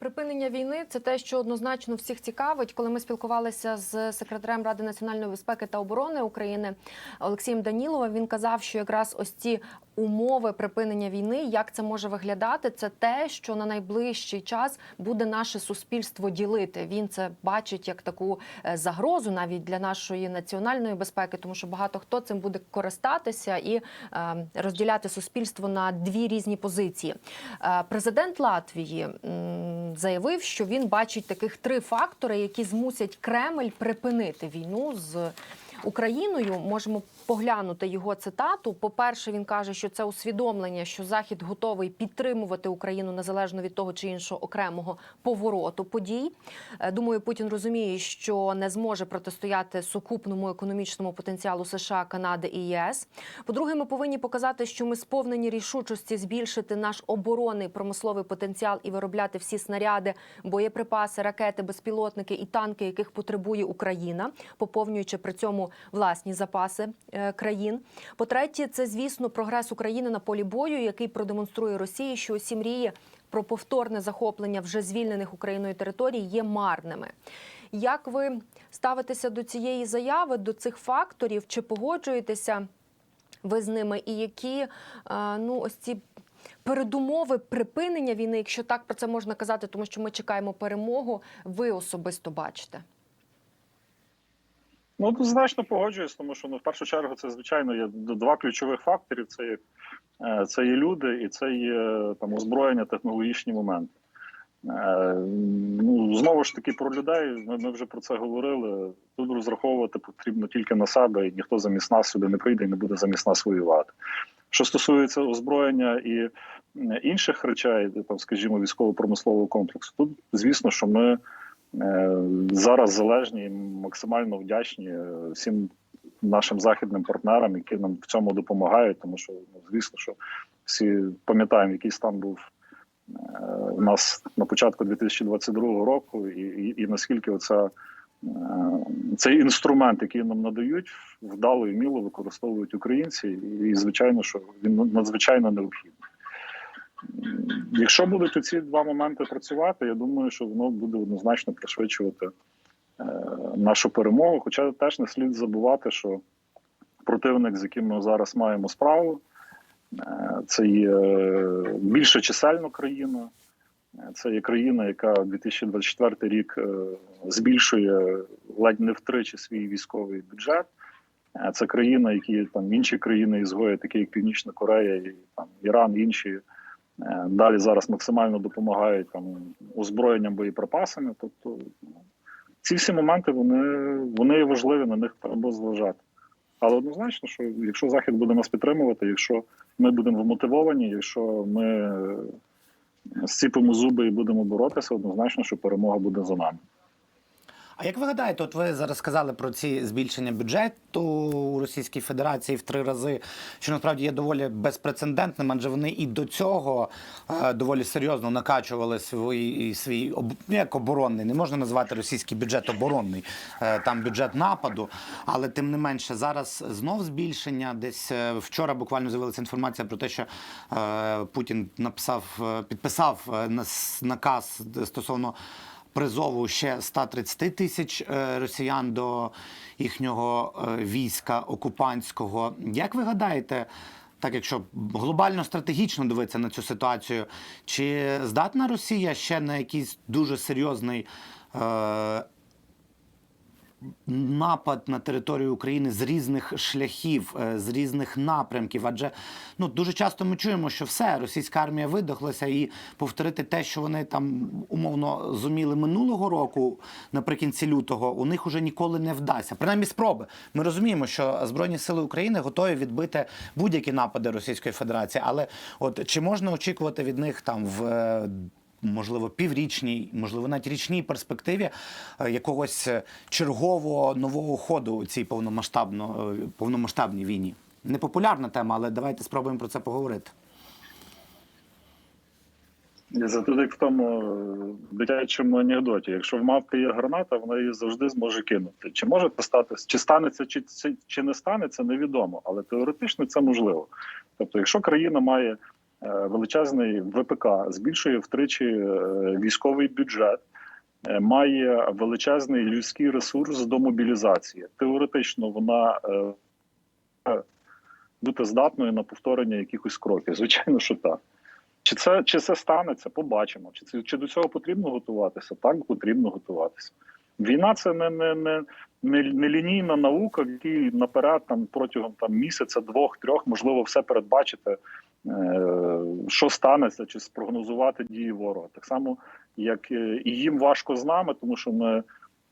Припинення війни це те, що однозначно всіх цікавить. Коли ми спілкувалися з секретарем Ради національної безпеки та оборони України Олексієм Даніловим, він казав, що якраз ось ці умови припинення війни, як це може виглядати, це те, що на найближчий час буде наше суспільство ділити. Він це бачить як таку е, загрозу навіть для нашої національної безпеки, тому що багато хто цим буде користатися і е, розділяти суспільство на дві різні позиції. Е, Президент Латвії заявив, що він бачить таких три фактори, які змусять Кремль припинити війну з. Україною можемо поглянути його цитату. По-перше, він каже, що це усвідомлення, що Захід готовий підтримувати Україну незалежно від того чи іншого окремого повороту подій. Е, Думаю, Путін розуміє, що не зможе протистояти сукупному економічному потенціалу США, Канади і ЄС. По-друге, ми повинні показати, що ми сповнені рішучості збільшити наш оборонний промисловий потенціал і виробляти всі снаряди, боєприпаси, ракети, безпілотники і танки, яких потребує Україна, поповнюючи при цьому власні запаси е, країн. По-третє, це звісно прогрес України на полі бою, який продемонструє Росії, що усі мрії про повторне захоплення вже звільнених Україною територій є марними. Як ви ставитеся до цієї заяви, до цих факторів? Чи погоджуєтеся ви з ними? І які е, ну ось ці передумови припинення війни, якщо так про це можна казати, тому що ми чекаємо перемогу, ви особисто бачите? Ну, однозначно погоджуюсь, тому що ну, в першу чергу це звичайно є два ключових факторів: це є, е, це є люди і це є там озброєння, технологічні моменти. Е, Ну знову ж таки про людей. Ми, ми вже про це говорили. Тут розраховувати потрібно тільки на себе, і ніхто замість нас сюди не прийде і не буде замість нас воювати. Що стосується озброєння і е, інших речей, там, скажімо, військово-промислового комплексу, тут звісно, що ми е, зараз залежні максимально вдячні е, всім нашим західним партнерам, які нам в цьому допомагають, тому що ну, звісно, що всі пам'ятаємо, який стан був е, у нас на початку 2022 року, і, і, і наскільки оця, е, цей інструмент, який нам надають, вдало і вміло використовують українці, і звичайно, що він надзвичайно необхідний. Якщо будуть ці два моменти працювати, я думаю, що воно буде однозначно пришвидшувати е, нашу перемогу. Хоча теж не слід забувати, що противник, з яким ми зараз маємо справу, е, це є більше чисельна країна. Е, Це є країна, яка 2024 рік е, збільшує ледь не втричі свій військовий бюджет. Е, Це країна, які там інші країни ізгої, такі як Північна Корея, і там Іран, інші е, далі зараз максимально допомагають там озброєнням боєприпасами. Тобто ну, ці всі моменти вони, вони важливі, на них треба зважати. Але однозначно, що якщо Захід буде нас підтримувати, якщо ми будемо вмотивовані, якщо ми е, зціпимо зуби і будемо боротися, однозначно, що перемога буде за нами. А як ви гадаєте, от ви зараз сказали про ці збільшення бюджету у Російській Федерації в три рази, що насправді є доволі безпрецедентним, адже вони і до цього е, доволі серйозно накачували свій свій ну, як оборонний, не можна назвати російський бюджет оборонний, е, там бюджет нападу. Але тим не менше, зараз знов збільшення. Десь е, вчора буквально з'явилася інформація про те, що е, Путін написав, е, підписав е, наказ стосовно призову ще 130 тисяч е, росіян до їхнього е, війська окупантського. Як ви гадаєте, так якщо глобально стратегічно дивитися на цю ситуацію, чи здатна Росія ще на якийсь дуже серйозний е, напад на територію України з різних шляхів, е, з різних напрямків. Адже ну дуже часто ми чуємо, що все російська армія видохлася, і повторити те, що вони там умовно зуміли минулого року наприкінці лютого, у них уже ніколи не вдасться. Принаймні спроби. Ми розуміємо, що збройні сили України готові відбити будь-які напади Російської Федерації, але от чи можна очікувати від них там в е, можливо, піврічній, можливо, навіть річній перспективі е, якогось е, чергового нового ходу у цій повномасштабно, е, повномасштабній війні. Непопулярна тема, але давайте спробуємо про це поговорити. Тут як в тому дитячому анекдоті. Якщо в мавки є граната, вона її завжди зможе кинути. Чи може це статися, чи станеться, чи, чи, не станеться, невідомо. Але теоретично це можливо. Тобто, якщо країна має величезний ВПК, збільшує втричі е, військовий бюджет, е, має величезний людський ресурс до мобілізації. Теоретично вона е, бути здатною на повторення якихось кроків. Звичайно, що так. Чи це чи це станеться? Побачимо. Чи це чи до цього потрібно готуватися? Так потрібно готуватися. Війна це не не, не, не, лінійна наука, в якій наперед там протягом там місяця, двох, трьох можливо все передбачити, е, що станеться, чи спрогнозувати дії ворога. Так само, як е, і їм важко з нами, тому що ми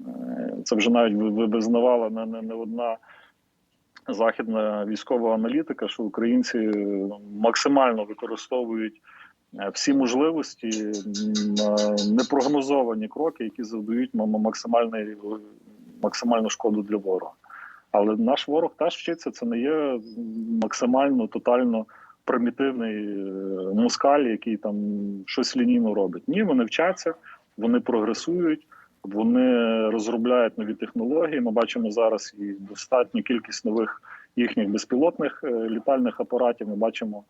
е, це вже навіть ви- ви- визнавала не, не, не одна західна військова аналітика, що українці е, максимально використовують е, всі можливості непрогнозовані кроки, які завдають ма- ма- максимальний максимальну шкоду для ворога. Але наш ворог теж вчиться. Це не є максимально тотально примітивний е, москаль, який там щось лінійно робить. Ні, вони вчаться, вони прогресують. Вони розробляють нові технології. Ми бачимо зараз і достатню кількість нових їхніх безпілотних е, літальних апаратів. Ми бачимо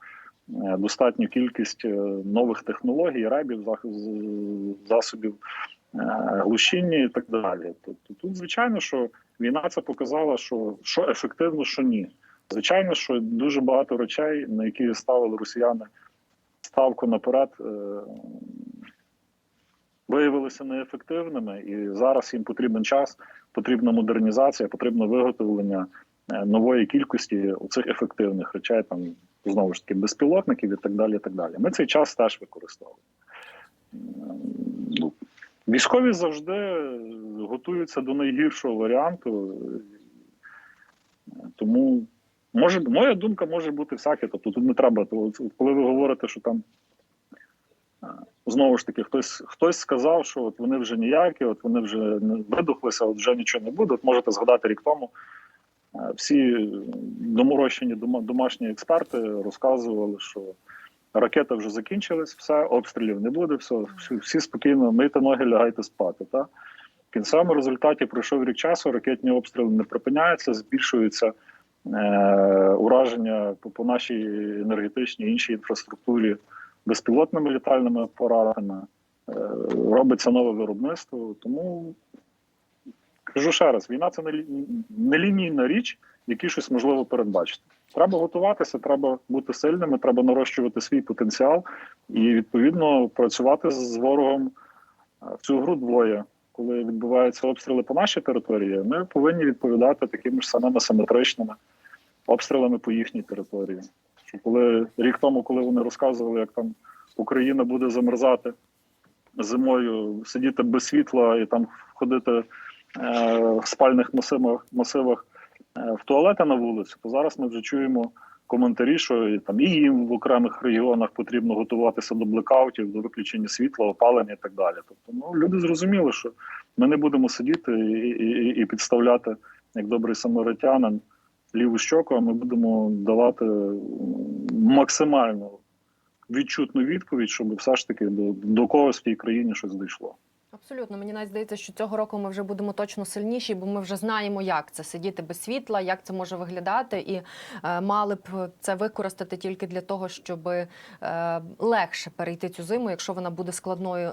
е, достатню кількість нових технологій, ребів, зах- засобів глушіння і так далі. Тобто тут, звичайно, що війна це показала, що, що ефективно, що ні. Звичайно, що дуже багато речей, на які ставили росіяни ставку наперед, е, виявилися неефективними, і зараз їм потрібен час, потрібна модернізація, потрібно виготовлення е, нової кількості цих ефективних речей, там знову ж таки безпілотників і так далі. І так далі. Ми цей час теж використовуємо. Ну, Військові завжди готуються до найгіршого варіанту, е, тому може моя думка може бути всяке. Тобто тут не треба. Коли ви говорите, що там е, знову ж таки хтось хтось сказав, що от вони вже ніякі, от вони вже не видохлися, от вже нічого не буде. От можете згадати рік тому. е, Всі доморощені домашні експерти розказували, що ракети вже закінчились, все, обстрілів не буде, все, всі, спокійно мийте ноги, лягайте спати. Та? В кінцевому результаті пройшов рік часу, ракетні обстріли не припиняються, збільшуються ураження по, по нашій енергетичній іншій інфраструктурі безпілотними літальними апаратами. Е, робиться нове виробництво. Тому кажу ще раз: війна це не, лінійна річ, які щось можливо передбачити. Треба готуватися, треба бути сильними, треба нарощувати свій потенціал і відповідно працювати з ворогом е, в цю гру двоє. Коли відбуваються обстріли по нашій території, ми повинні відповідати такими ж самими симетричними обстрілами по їхній території. Що коли рік тому, коли вони розказували, як там Україна буде замерзати зимою, сидіти без світла і там ходити е, в спальних масивах, масивах е, в туалети на вулицю, то зараз ми вже чуємо коментарі, що і там і їм в окремих регіонах потрібно готуватися до блекаутів, до виключення світла, опалення і так далі. Тобто, ну люди зрозуміли, що ми не будемо сидіти і, і, і підставляти як добрий самаритянин ліву щоку, а ми будемо давати максимально відчутну відповідь, щоб все ж таки до, до когось в тій країні щось дійшло. Абсолютно, мені навіть здається, що цього року ми вже будемо точно сильніші, бо ми вже знаємо, як це сидіти без світла, як це може виглядати, і е, мали б це використати тільки для того, щоб е, легше перейти цю зиму, якщо вона буде складною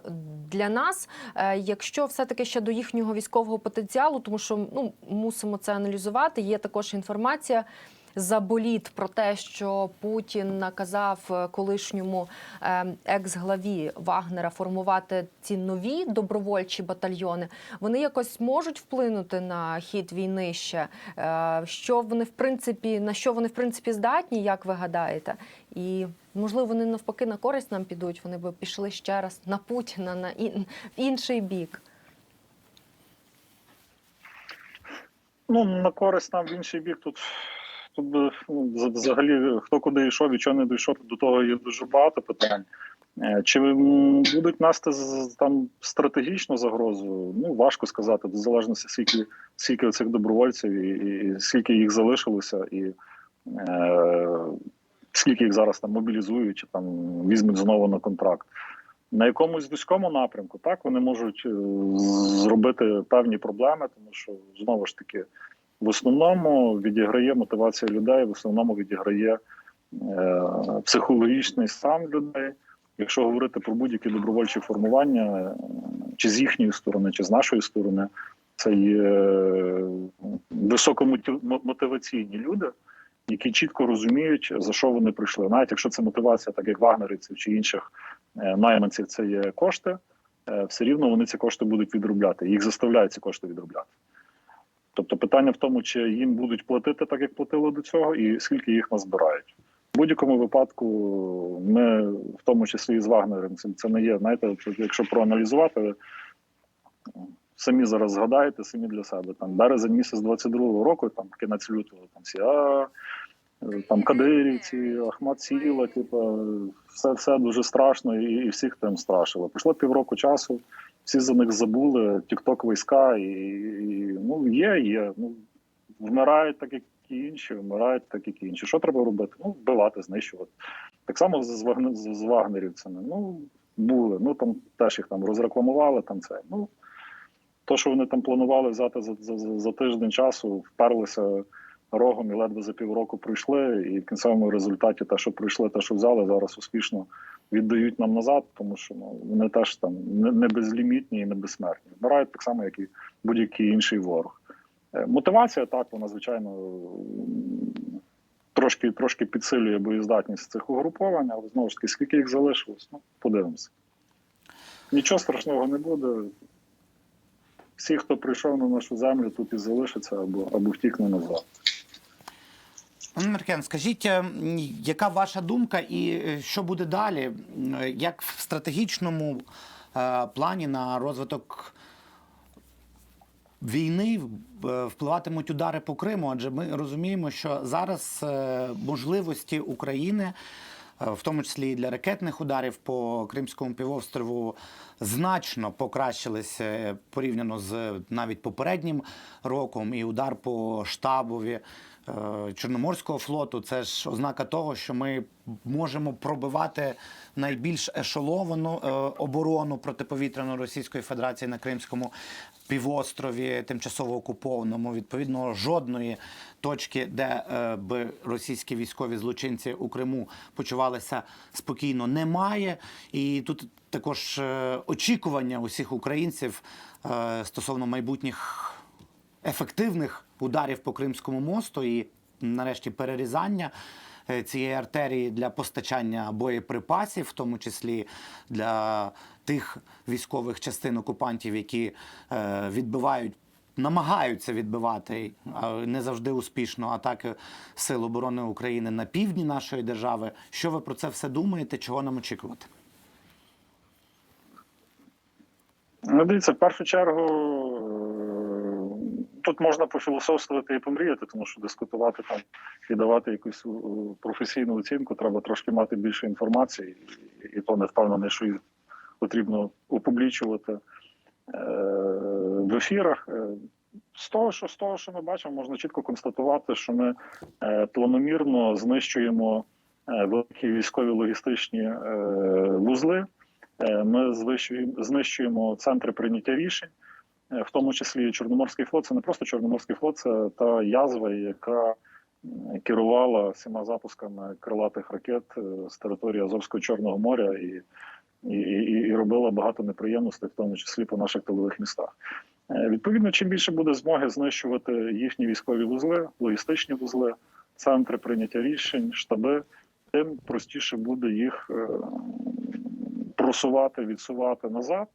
для нас. Е, якщо все-таки ще до їхнього військового потенціалу, тому що ну мусимо це аналізувати. Є також інформація. Заболіт про те, що Путін наказав е, колишньому е, екс-главі Вагнера формувати ці нові добровольчі батальйони. Вони якось можуть вплинути на хід війни ще. Е, Що вони в принципі на що вони в принципі здатні, як ви гадаєте? І можливо вони навпаки на користь нам підуть. Вони би пішли ще раз на Путіна на ін, інший бік. Ну на користь нам в інший бік тут. Тут би ну, за- взагалі хто куди йшов і чого не дійшов, до того є дуже багато питань. Е, Чи будуть нести там стратегічну загрозу? Ну важко сказати, в залежності скільки скільки цих добровольців і, і, скільки їх залишилося, і е, скільки їх зараз там мобілізують чи там візьмуть знову на контракт. На якомусь військовому напрямку так вони можуть е, зробити певні проблеми, тому що знову ж таки в основному відіграє мотивація людей, в основному відіграє е, психологічний стан людей. Якщо говорити про будь-які добровольчі формування, е, чи з їхньої сторони, чи з нашої сторони, це є е, високомотиваційні люди, які чітко розуміють, за що вони прийшли. Навіть якщо це мотивація, так як вагнерівців чи інших е, найманців, це є кошти, все рівно вони ці кошти будуть відробляти. Їх заставляють ці кошти відробляти. Тобто питання в тому, чи їм будуть платити так, як платили до цього, і скільки їх назбирають. В будь-якому випадку, ми, в тому числі і з Вагнером, це, не є. Знаєте, якщо проаналізувати, самі зараз згадаєте, самі для себе. Там березень місяць 22-го року, там кінець лютого, там всі а, там Кадирівці, Ахмат Сіла, типу, все, все дуже страшно, і, і всіх там страшило. Пройшло півроку часу, всі за них забули, тікток війська, і, і ну є, є. Ну вмирають так, як і інші, вмирають так, як і інші. Що треба робити? Ну, вбивати, знищувати. Так само з, з, з, вагнерівцями. Ну, були. Ну там теж їх там розрекламували. Там це. Ну то, що вони там планували взяти за, за, за, за тиждень часу, вперлися рогом і ледве за півроку прийшли. І в кінцевому результаті те, що прийшли, те, що взяли, зараз успішно віддають нам назад, тому що ну, вони теж там не, безлімітні і не безсмертні. Вмирають так само, як і будь-який інший ворог. Е, Мотивація так, вона звичайно трошки трошки підсилює боєздатність цих угруповань, але знову ж таки, скільки їх залишилось, ну подивимося. Нічого страшного не буде. Всі, хто прийшов на нашу землю, тут і залишиться або, або втікне назад. Пане Маркен, скажіть, е, яка ваша думка і е, що буде далі? Як в стратегічному е, плані на розвиток війни е, впливатимуть удари по Криму? Адже ми розуміємо, що зараз можливості України. В тому числі і для ракетних ударів по Кримському півострову значно покращилися порівняно з навіть попереднім роком. І удар по штабові Чорноморського флоту це ж ознака того, що ми можемо пробивати найбільш ешеловану е, оборону протиповітряну Російської Федерації на Кримському півострові, тимчасово окупованому. Відповідно, жодної точки, де е, би російські військові злочинці у Криму почувалися спокійно, немає. І тут також е, очікування усіх українців е, стосовно майбутніх ефективних ударів по Кримському мосту і нарешті перерізання е, цієї артерії для постачання боєприпасів, в тому числі для тих військових частин окупантів, які е, відбивають. Намагаються відбивати не завжди успішно атаки Сил оборони України на півдні нашої держави. Що ви про це все думаєте? Чого нам очікувати? Ну, дивіться, в першу чергу е, тут можна пофілософствувати і помріяти, тому що дискутувати там і давати якусь е, професійну оцінку, треба трошки мати більше інформації, і, то не впевнений, що її потрібно опублічувати е, в ефірах. Е, З того, що з того, що ми бачимо, можна чітко констатувати, що ми планомірно знищуємо великі військові логістичні вузли. Ми звищуємо, знищуємо центри прийняття рішень, в тому числі Чорноморський флот. Це не просто Чорноморський флот, це та язва, яка керувала всіма запусками крилатих ракет е, з території Азовського Чорного моря і, і, і, робила багато неприємностей, в тому числі по наших тилових містах. Е, Відповідно, чим більше буде змоги знищувати їхні військові вузли, логістичні вузли, центри прийняття рішень, штаби, тим простіше буде їх е, просувати, відсувати назад.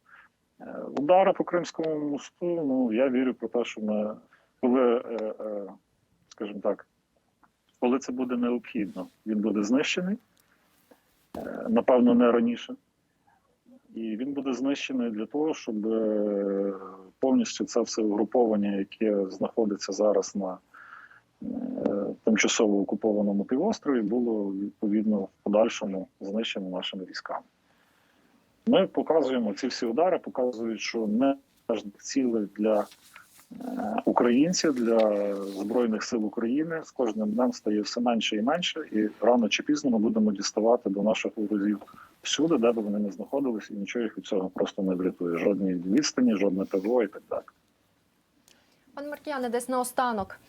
Е, Удари по Кримському мосту. Ну я вірю про те, що ми, коли, е, е, скажімо так, коли це буде необхідно, він буде знищений. Напевно, не раніше. І він буде знищений для того, щоб повністю це все угруповання, яке знаходиться зараз на тимчасово окупованому півострові, було відповідно в подальшому знищено нашими військами. Ми показуємо ці всі удари, показують, що не кожних для е, українців, для збройних сил України з кожним днем стає все менше і менше, і рано чи пізно ми будемо діставати до наших ворогів всюди, де б вони не знаходилися, і нічого їх від цього просто не врятує. Жодні відстані, жодне ПВО і так далі. Пане Маркіяне, десь наостанок.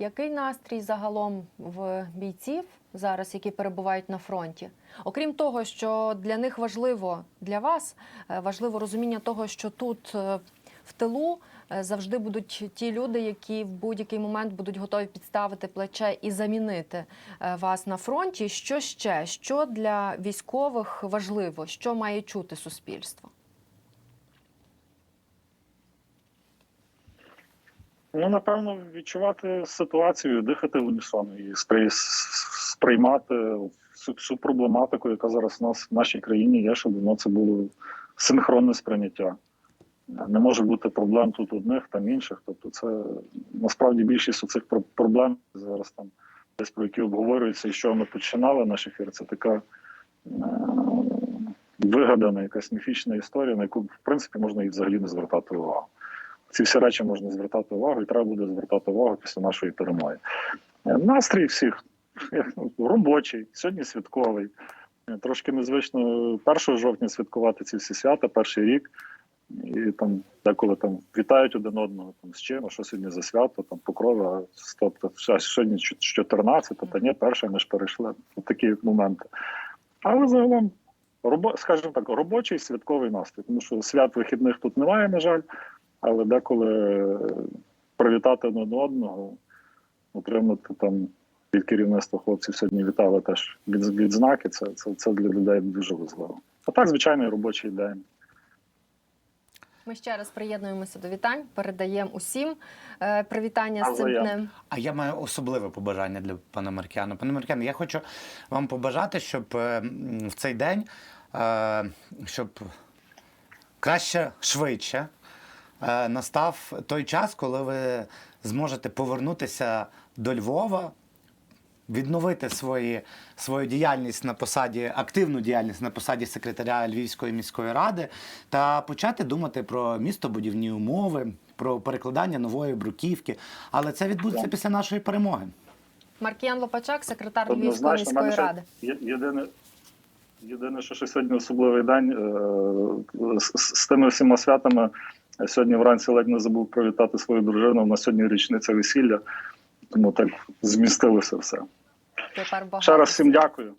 Який настрій загалом в бійців зараз, які перебувають на фронті? Окрім того, що для них важливо для вас е, важливо розуміння того, що тут е, в тилу е, завжди будуть ті люди, які в будь-який момент будуть готові підставити плече і замінити вас на фронті. Що ще? Що для військових важливо? Що має чути суспільство? Ну, напевно, відчувати ситуацію, дихати в унісон і сприймати всю, всю проблематику, яка зараз у нас в нашій країні є, щоб воно це було синхронне сприйняття. Не може бути проблем тут одних, там інших. Тобто, це насправді більшість цих проблем зараз там десь про які обговорюються, і що ми починали наш ефір. Це така е, вигадана якась міфічна історія, на яку в принципі можна і взагалі не звертати увагу. Ці всі речі можна звертати увагу, і треба буде звертати увагу після нашої перемоги. Е, Настрій всіх ну, робочий, сьогодні святковий. Е, Трошки незвично 1 жовтня святкувати ці всі свята, перший рік. І там деколи там вітають один одного там з чим, а що сьогодні за свято, там покрова, тобто сьогодні 14, та ні, перше ми ж перейшли. От такі моменти. Але загалом, робо, скажімо так, робочий святковий настрій, тому що свят вихідних тут немає, на жаль, але деколи привітати один одного, отримати там від керівництва хлопців сьогодні вітали теж від, відзнаки, це, це, це для людей дуже важливо. А так, звичайний робочий день. Ми ще раз приєднуємося до вітань, передаємо усім е, привітання з цим днем. А я маю особливе побажання для пана Маркіяна. Пане Маркіян, я хочу вам побажати, щоб е, в цей день, е, щоб краще, швидше настав той час, коли ви зможете повернутися до Львова. Відновити свої, свою діяльність на посаді, активну діяльність на посаді секретаря Львівської міської ради та почати думати про містобудівні умови, про перекладання нової бруківки. Але це відбудеться після нашої перемоги. Маркіян Лопачак, секретар Львівської Однозначно, мене міської ще ради. є- єдине, єдине, що ще сьогодні особливий день е, з, з тими всіма святами. Сьогодні вранці ледь не забув привітати свою дружину. На сьогодні річниця весілля, тому так змістилося все. Тепер багато. Ще раз всім дякую.